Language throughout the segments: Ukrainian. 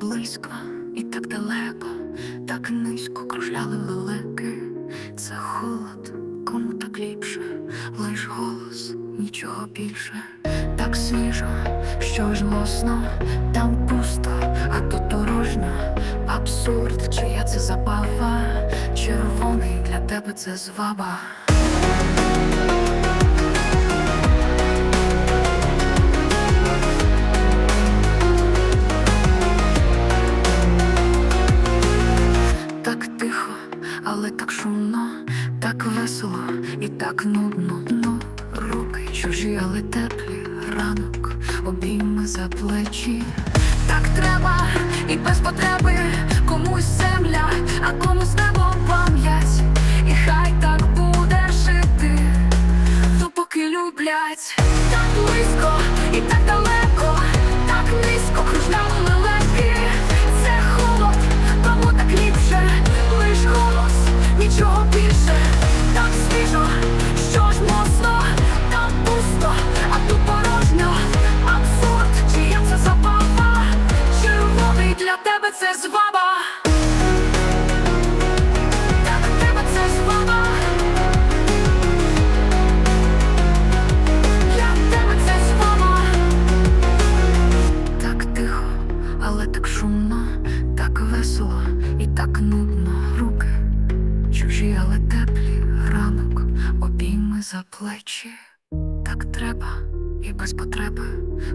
близько і так далеко, так низько кружляли лелеки. Це холод, кому так ліпше, лиш голос, нічого більше. Так свіжо, що ж лосно, там пусто, а тут дорожньо. Абсурд, чия це забава, червоний для тебе це зваба. Але так шумно, так весело і так нудно. Ну, руки чужі, але теплі, ранок, обійми за плечі. Так треба і без потреби комусь земля, а комусь небо пам'ять. І хай так буде жити, допоки люблять. Так близько і так далеко, більше. Так свіжо, що ж моцно, там пусто, а тут порожньо. Абсурд, чия це забава, червоний для тебе це зваба. Так шумно, так весело і так нудно. За плечі. Так треба і без потреби,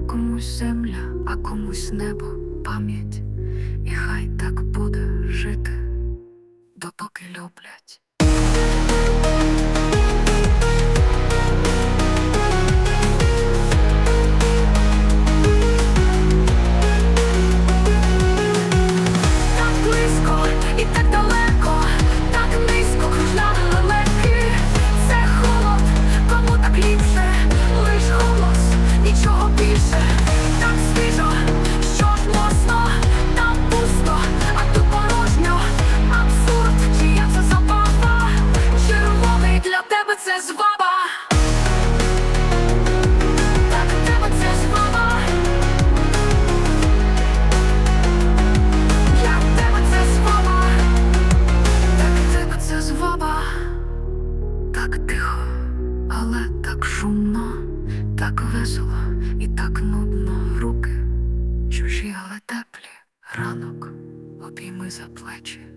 комусь земля, а комусь небо, пам'ять, і хай так буде жити, допоки люблять. тебе це зваба. Так у тебе це зваба. Як тебе це зваба. Так тебе це зваба. Так тихо, але так шумно, так весело і так нудно руки. Чужі, але теплі ранок обійми за плечі.